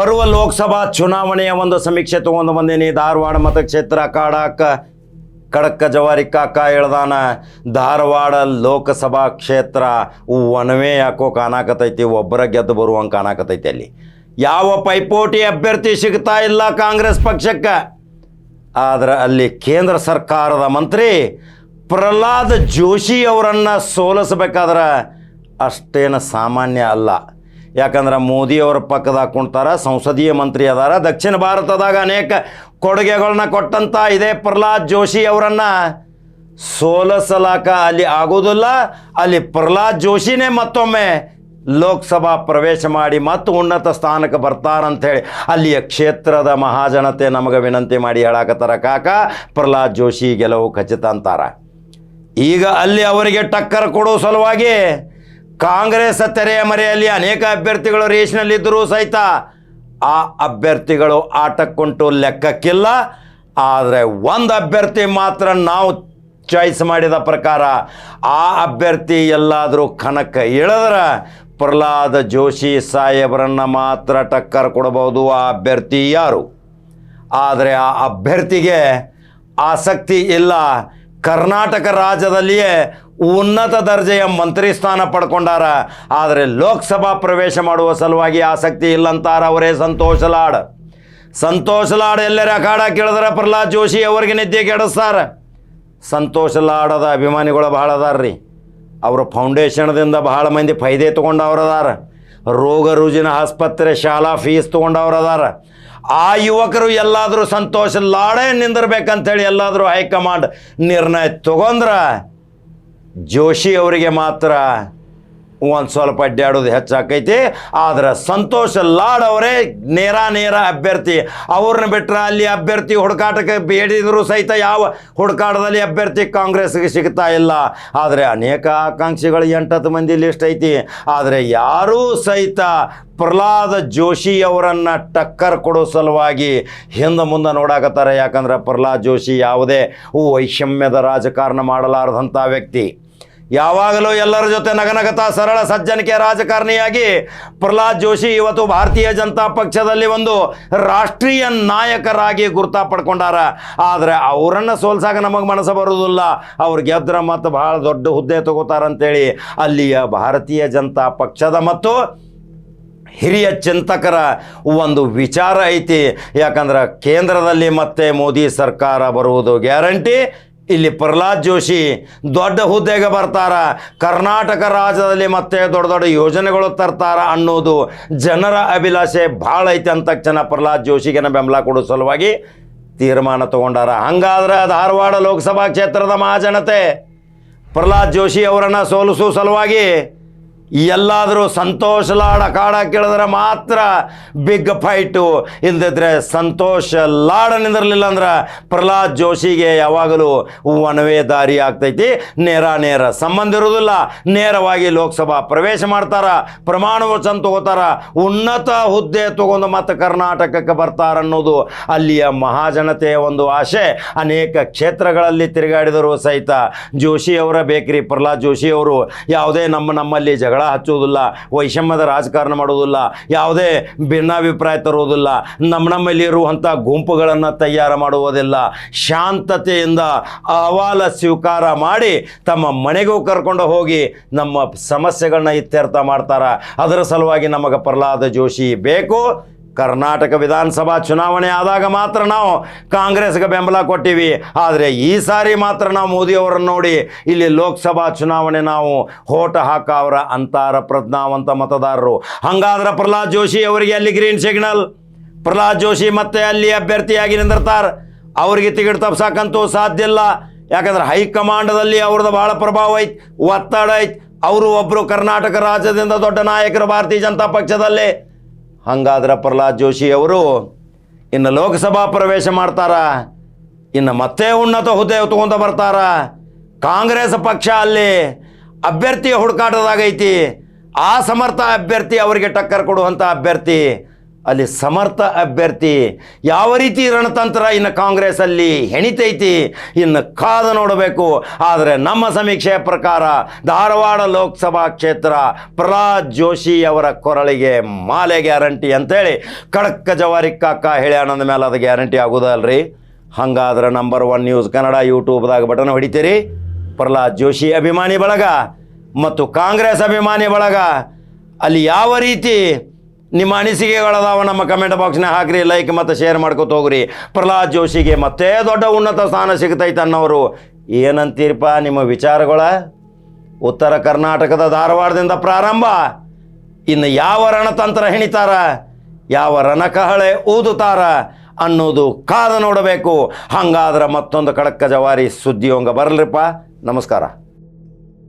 ಬರುವ ಲೋಕಸಭಾ ಚುನಾವಣೆಯ ಒಂದು ಸಮೀಕ್ಷೆ ತಗೊಂಡು ಬಂದೀನಿ. ಧಾರವಾಡ ಮತಕ್ಷೇತ್ರ ಕಾಡಾಕ, ಕಡಕ್ಕ ಜವಾರಿ ಕಾಕ ಹೇಳ್ದಾನ, ಧಾರವಾಡ ಲೋಕಸಭಾ ಕ್ಷೇತ್ರ ಒನವೇ ಯಾಕೋ ಕಾಣಾಕತೈತಿ ಒಬ್ಬರ ಗೆದ್ದು ಬರುವಂಗೆ ಕಾಣಾಕತೈತಿ ಅಲ್ಲಿ. ಯಾವ ಪೈಪೋಟಿ ಅಭ್ಯರ್ಥಿ ಸಿಗ್ತಾ ಇಲ್ಲ ಕಾಂಗ್ರೆಸ್ ಪಕ್ಷಕ್ಕೆ? ಆದರೆ ಅಲ್ಲಿ ಕೇಂದ್ರ ಸರ್ಕಾರದ ಮಂತ್ರಿ ಪ್ರಹ್ಲಾದ್ ಜೋಶಿ ಅವರನ್ನು ಸೋಲಿಸಬೇಕಾದ್ರೆ ಅಷ್ಟೇನು ಸಾಮಾನ್ಯ ಅಲ್ಲ. ಯಾಕಂದ್ರೆ ಮೋದಿಯವರ ಪಕ್ಕದಾಗ ಕುಂತಾರ, ಸಂಸದೀಯ ಮಂತ್ರಿ ಅದಾರ. ದಕ್ಷಿಣ ಭಾರತದಾಗ ಅನೇಕ ಕೊಡುಗೆಗಳನ್ನ ಕೊಟ್ಟಂಥ ಇದೇ ಪ್ರಹ್ಲಾದ್ ಜೋಶಿ ಅವರನ್ನು ಸೋಲಸಲಾಕ ಅಲ್ಲಿ ಆಗೋದಿಲ್ಲ. ಅಲ್ಲಿ ಪ್ರಹ್ಲಾದ್ ಜೋಶಿನೇ ಮತ್ತೊಮ್ಮೆ ಲೋಕಸಭಾ ಪ್ರವೇಶ ಮಾಡಿ ಮತ್ತು ಉನ್ನತ ಸ್ಥಾನಕ್ಕೆ ಬರ್ತಾರಂಥೇಳಿ ಅಲ್ಲಿಯ ಕ್ಷೇತ್ರದ ಮಹಾಜನತೆ ನಮಗೆ ವಿನಂತಿ ಮಾಡಿ ಹೇಳಾಕತ್ತಾರ, ಕಾಕ, ಪ್ರಹ್ಲಾದ್ ಜೋಶಿ ಗೆಲುವು ಖಚಿತ ಅಂತಾರ. ಈಗ ಅಲ್ಲಿ ಅವರಿಗೆ ಟಕ್ಕರ್ ಕೊಡೋ ಸಲುವಾಗಿ ಕಾಂಗ್ರೆಸ್ ತೆರೆಯ ಮರೆಯಲ್ಲಿ ಅನೇಕ ಅಭ್ಯರ್ಥಿಗಳು ರೇಸ್ನಲ್ಲಿದ್ದರೂ ಸಹಿತ ಆ ಅಭ್ಯರ್ಥಿಗಳು ಆಟಕ್ಕುಂಟು ಲೆಕ್ಕಕ್ಕಿಲ್ಲ. ಆದರೆ ಒಂದು ಅಭ್ಯರ್ಥಿ ಮಾತ್ರ ನಾವು ಚಾಯ್ಸ್ ಮಾಡಿದ ಪ್ರಕಾರ ಆ ಅಭ್ಯರ್ಥಿ ಎಲ್ಲಾದರೂ ಕನಕ ಇಳಿದ್ರೆ ಪ್ರಹ್ಲಾದ ಜೋಶಿ ಸಾಹೇಬರನ್ನು ಮಾತ್ರ ಟಕ್ಕರ್ ಕೊಡಬಹುದು ಆ ಅಭ್ಯರ್ಥಿ ಯಾರು? ಆದರೆ ಆ ಅಭ್ಯರ್ಥಿಗೆ ಆಸಕ್ತಿ ಇಲ್ಲ. ಕರ್ನಾಟಕ ರಾಜ್ಯದಲ್ಲಿಯೇ ಉನ್ನತ ದರ್ಜೆಯ ಮಂತ್ರಿ ಸ್ಥಾನ ಪಡ್ಕೊಂಡಾರ. ಆದರೆ ಲೋಕಸಭಾ ಪ್ರವೇಶ ಮಾಡುವ ಸಲುವಾಗಿ ಆಸಕ್ತಿ ಇಲ್ಲಂತಾರ ಅವರೇ ಸಂತೋಷ ಲಾಡ್. ಸಂತೋಷ ಲಾಡ್ ಎಲ್ಲರ ಅಖಾಡ ಕೇಳಿದ್ರೆ ಪ್ರಹ್ಲಾದ್ ಜೋಶಿ ಅವ್ರಿಗೆ ನಿದ್ದೆ ಕೆಡಿಸ್ತಾರ ಸಂತೋಷ ಲಾಡದ ಅಭಿಮಾನಿಗಳು ಭಾಳ ಅದಾರ್ರಿ. ಅವರ ಫೌಂಡೇಶನ್ದಿಂದ ಬಹಳ ಮಂದಿ ಫೈದೆ ತೊಗೊಂಡವ್ರು ಅದಾರ. ರೋಗ ರುಜಿನ ಆಸ್ಪತ್ರೆ ಶಾಲಾ ಫೀಸ್ ತೊಗೊಂಡವ್ರು ಅದಾರ ಆ ಯುವಕರು ಎಲ್ಲಾದರೂ ಸಂತೋಷ, ಲಾಡೆ ನಿಂದಿರ್ಬೇಕಂತೇಳಿ ಎಲ್ಲಾದರೂ ಹೈಕಮಾಂಡ್ ನಿರ್ಣಯ ತಗೊಂಡ್ರ ಜೋಶಿ ಅವರಿಗೆ ಮಾತ್ರ ಒಂದು ಸ್ವಲ್ಪ ಅಡ್ಡಾಡೋದು ಹೆಚ್ಚಾಕೈತಿ. ಆದ್ರೆ ಸಂತೋಷ ಲಾಡ್ ಅವರೇ ನೇರ ನೇರ ಅಭ್ಯರ್ಥಿ. ಅವ್ರನ್ನ ಬಿಟ್ಟರೆ ಅಲ್ಲಿ ಅಭ್ಯರ್ಥಿ ಹುಡುಕಾಟಕ್ಕೆ ಬೇಡಿದ್ರು ಸಹಿತ ಯಾವ ಹುಡುಕಾಟದಲ್ಲಿ ಅಭ್ಯರ್ಥಿ ಕಾಂಗ್ರೆಸ್ಗೆ ಸಿಗ್ತಾ ಇಲ್ಲ. ಆದರೆ ಅನೇಕ ಆಕಾಂಕ್ಷಿಗಳು ಎಂಟತ್ತು ಮಂದಿ ಲಿಸ್ಟ್ ಐತಿ. ಆದರೆ ಯಾರೂ ಸಹಿತ ಪ್ರಹ್ಲಾದ್ ಜೋಶಿ ಅವರನ್ನು ಟಕ್ಕರ್ ಕೊಡೋ ಸಲುವಾಗಿ ಹಿಂದೆ ಮುಂದೆ ನೋಡಾಕತ್ತಾರೆ. ಯಾಕಂದ್ರೆ ಪ್ರಹ್ಲಾದ್ ಜೋಶಿ ಯಾವುದೇ ವೈಷಮ್ಯದ ರಾಜಕಾರಣ ಮಾಡಲಾರದಂಥ ವ್ಯಕ್ತಿ. ಯಾವಾಗಲೂ ಎಲ್ಲರ ಜೊತೆ ನಗನಗತ ಸರಳ ಸಜ್ಜನಿಕೆ ರಾಜಕಾರಣಿಯಾಗಿ ಪ್ರಹ್ಲಾದ್ ಜೋಶಿ ಇವತ್ತು ಭಾರತೀಯ ಜನತಾ ಪಕ್ಷದಲ್ಲಿ ಒಂದು ರಾಷ್ಟ್ರೀಯ ನಾಯಕರಾಗಿ ಗುರುತ ಪಡ್ಕೊಂಡಾರ. ಆದರೆ ಅವರನ್ನು ಸೋಲ್ಸಾಗ ನಮಗೆ ಮನಸ್ಸು ಬರೋದಿಲ್ಲ. ಅವ್ರು ಗೆದ್ರ ಮತ್ತು ಭಾಳ ದೊಡ್ಡ ಹುದ್ದೆ ತಗೋತಾರಂತೇಳಿ ಅಲ್ಲಿಯ ಭಾರತೀಯ ಜನತಾ ಪಕ್ಷದ ಮತ್ತು ಹಿರಿಯ ಚಿಂತಕರ ಒಂದು ವಿಚಾರ ಐತಿ. ಯಾಕಂದ್ರೆ ಕೇಂದ್ರದಲ್ಲಿ ಮತ್ತೆ ಮೋದಿ ಸರ್ಕಾರ ಬರುವುದು ಗ್ಯಾರಂಟಿ. ಇಲ್ಲಿ ಪ್ರಹ್ಲಾದ್ ಜೋಶಿ ದೊಡ್ಡ ಹುದ್ದೆಗೆ ಬರ್ತಾರ. ಕರ್ನಾಟಕ ರಾಜ್ಯದಲ್ಲಿ ಮತ್ತೆ ದೊಡ್ಡ ದೊಡ್ಡ ಯೋಜನೆಗಳು ತರ್ತಾರ ಅನ್ನೋದು ಜನರ ಅಭಿಲಾಷೆ ಭಾಳ ಐತಿ ಅಂತ ತಕ್ಷಣ ಪ್ರಹ್ಲಾದ್ ಜೋಶಿಗೆ ಬೆಂಬಲ ಕೊಡೋ ಸಲುವಾಗಿ ತೀರ್ಮಾನ ತಗೊಂಡಾರ. ಹಂಗಾದ್ರೆ ಧಾರವಾಡ ಲೋಕಸಭಾ ಕ್ಷೇತ್ರದ ಮಹಾಜನತೆ. ಪ್ರಹ್ಲಾದ್ ಜೋಶಿ ಅವರನ್ನು ಸೋಲಿಸೋ ಸಲುವಾಗಿ ಎಲ್ಲಾದರೂ ಸಂತೋಷ ಲಾಡ ಕಾಡ ಕೇಳಿದ್ರೆ ಮಾತ್ರ ಬಿಗ್ ಫೈಟು ಇಲ್ದಿದ್ರೆ ಸಂತೋಷ ಲಾಡ ನಿಂದಿರಲಿಲ್ಲ ಅಂದ್ರೆ ಪ್ರಹ್ಲಾದ್ ಜೋಶಿಗೆ ಯಾವಾಗಲೂ ಒಣವೇ ದಾರಿ ಆಗ್ತೈತಿ. ನೇರ ನೇರ ಸಂಬಂಧ ಇರೋದಿಲ್ಲ ನೇರವಾಗಿ ಲೋಕಸಭಾ ಪ್ರವೇಶ ಮಾಡ್ತಾರ. ಪ್ರಮಾಣ ವಚನ ತಗೋತಾರ. ಉನ್ನತ ಹುದ್ದೆ ತಗೊಂಡು ಮತ್ತೆ ಕರ್ನಾಟಕಕ್ಕೆ ಬರ್ತಾರ ಅನ್ನೋದು ಅಲ್ಲಿಯ ಮಹಾಜನತೆಯ ಒಂದು ಆಶೆ. ಅನೇಕ ಕ್ಷೇತ್ರಗಳಲ್ಲಿ ತಿರುಗಾಡಿದರು ಸಹಿತ ಜೋಶಿಯವರ ಬೇಕ್ರಿ ಪ್ರಹ್ಲಾದ್ ಜೋಶಿ ಅವರು ಯಾವುದೇ ನಮ್ಮ ನಮ್ಮಲ್ಲಿ ಜಗಳ ಹಚ್ಚುವುದಿಲ್ಲ ವೈಷಮ್ಯದ ರಾಜಕಾರಣ ಮಾಡೋದಿಲ್ಲ, ಯಾವುದೇ ಭಿನ್ನಾಭಿಪ್ರಾಯ ತರೋದಿಲ್ಲ, ನಮ್ಮ ನಮ್ಮಲ್ಲಿ ಇರುವಂಥ ಗುಂಪುಗಳನ್ನು ತಯಾರು ಮಾಡುವುದಿಲ್ಲ. ಶಾಂತತೆಯಿಂದ ಅಹವಾಲ ಸ್ವೀಕಾರ ಮಾಡಿ ತಮ್ಮ ಮನೆಗೂ ಕರ್ಕೊಂಡು ಹೋಗಿ ನಮ್ಮ ಸಮಸ್ಯೆಗಳನ್ನ ಇತ್ಯರ್ಥ ಮಾಡ್ತಾರೆ. ಅದರ ಸಲುವಾಗಿ ನಮಗೆ ಪ್ರಹ್ಲಾದ ಜೋಶಿ ಬೇಕು. ಕರ್ನಾಟಕ ವಿಧಾನಸಭಾ ಚುನಾವಣೆ ಆದಾಗ ಮಾತ್ರ ನಾವು ಕಾಂಗ್ರೆಸ್ಗೆ ಬೆಂಬಲ ಕೊಟ್ಟಿವಿ. ಆದರೆ ಈ ಸಾರಿ ಮಾತ್ರ ನಾವು ಮೋದಿಯವರನ್ನು ನೋಡಿ ಇಲ್ಲಿ ಲೋಕಸಭಾ ಚುನಾವಣೆ ನಾವು ಹೋಟ ಅವರ ಅಂತಾರ ಪ್ರಜ್ಞಾವಂತ ಮತದಾರರು. ಹಂಗಾದ್ರೆ ಪ್ರಹ್ಲಾದ್ ಜೋಶಿ ಅವರಿಗೆ ಅಲ್ಲಿ ಗ್ರೀನ್ ಸಿಗ್ನಲ್ ಪ್ರಹ್ಲಾದ್ ಜೋಶಿ ಮತ್ತೆ ಅಲ್ಲಿ ಅಭ್ಯರ್ಥಿಯಾಗಿ ನಿಂದಿರ್ತಾರೆ. ಅವರಿಗೆ ತಿಗಿಡ್ ತಪ್ಸಕ್ಕಂತೂ ಸಾಧ್ಯ ಇಲ್ಲ. ಯಾಕಂದ್ರೆ ಹೈಕಮಾಂಡದಲ್ಲಿ ಅವ್ರದ್ದು ಭಾಳ ಪ್ರಭಾವ ಐತಿ, ಒತ್ತಡ ಐತಿ. ಅವರು ಒಬ್ಬರು ಕರ್ನಾಟಕ ರಾಜ್ಯದಿಂದ ದೊಡ್ಡ ನಾಯಕರು ಭಾರತೀಯ ಜನತಾ ಪಕ್ಷದಲ್ಲಿ. ಹಂಗಾದ್ರೆ ಪ್ರಹ್ಲಾದ್ ಜೋಶಿ ಅವರು, ಇನ್ನು ಲೋಕಸಭಾ ಪ್ರವೇಶ ಮಾಡ್ತಾರ, ಇನ್ನು ಮತ್ತೆ ಉನ್ನತ ಹುದ್ದೆ ತಗೊಂತ ಬರ್ತಾರ. ಕಾಂಗ್ರೆಸ್ ಪಕ್ಷ ಅಲ್ಲಿ ಅಭ್ಯರ್ಥಿ ಹುಡುಕಾಟದಾಗೈತಿ. ಆ ಸಮರ್ಥ ಅಭ್ಯರ್ಥಿ ಅವರಿಗೆ ಟಕ್ಕರ್ ಕೊಡುವಂಥ ಅಭ್ಯರ್ಥಿ ಅಲ್ಲಿ ಸಮರ್ಥ ಅಭ್ಯರ್ಥಿ. ಯಾವ ರೀತಿ ರಣತಂತ್ರ ಇನ್ನು ಕಾಂಗ್ರೆಸ್ಸಲ್ಲಿ ಹೆಣಿತೈತಿ, ಇನ್ನು ಕಾದು ನೋಡಬೇಕು. ಆದರೆ ನಮ್ಮ ಸಮೀಕ್ಷೆಯ ಪ್ರಕಾರ ಧಾರವಾಡ ಲೋಕಸಭಾ ಕ್ಷೇತ್ರ ಪ್ರಹ್ಲಾದ್ ಜೋಶಿ ಅವರ ಕೊರಳಿಗೆ ಮಾಲೆ ಗ್ಯಾರಂಟಿ ಅಂತೇಳಿ ಕಡಕ್ಕ ಜವಾರಿ ಕಾಕ ಹೇಳಿ ಅನ್ನೋದ ಮೇಲೆ ಅದು ಗ್ಯಾರಂಟಿ ಆಗೋದಲ್ರಿ? ಹಂಗಾದ್ರೆ ನಂಬರ್ ಒನ್ ನ್ಯೂಸ್ ಕನ್ನಡ ಯೂಟ್ಯೂಬ್ದಾಗ ಬಟನ್ ಹೊಡಿತೀರಿ. ಪ್ರಹ್ಲಾದ್ ಜೋಶಿ ಅಭಿಮಾನಿ ಬಳಗ ಮತ್ತು ಕಾಂಗ್ರೆಸ್ ಅಭಿಮಾನಿ ಬಳಗ. ಅಲ್ಲಿ ಯಾವ ರೀತಿ ನಿಮ್ಮ ಅನಿಸಿಕೆಗಳದಾವ ನಮ್ಮ ಕಮೆಂಟ್ ಬಾಕ್ಸ್ನಾಗ ಹಾಕ್ರಿ ಲೈಕ್ ಮತ್ತು ಶೇರ್ ಮಾಡ್ಕೊತ ಹೋಗ್ರಿ. ಪ್ರಹ್ಲಾದ್ ಜೋಶಿಗೆ ಮತ್ತೆ ದೊಡ್ಡ ಉನ್ನತ ಸ್ಥಾನ ಸಿಗ್ತೈತೆ ಅನ್ನೋರು. ಏನಂತೀರಪ್ಪ ನಿಮ್ಮ ವಿಚಾರಗಳ? ಉತ್ತರ ಕರ್ನಾಟಕದ ಧಾರವಾಡದಿಂದ ಪ್ರಾರಂಭ. ಇನ್ನು ಯಾವ ರಣತಂತ್ರ ಹೆಣಿತಾರ? ಯಾವ ರಣಕಹಳೆ ಊದುತ್ತಾರ ಅನ್ನೋದು ಕಾದ ನೋಡಬೇಕು. ಹಂಗಾದ್ರೆ ಮತ್ತೊಂದು ಕಡಕ ಜವಾರಿ ಸುದ್ದಿಯೊಂಗ ಬರಲ್ರಿಪ್ಪ. ನಮಸ್ಕಾರ.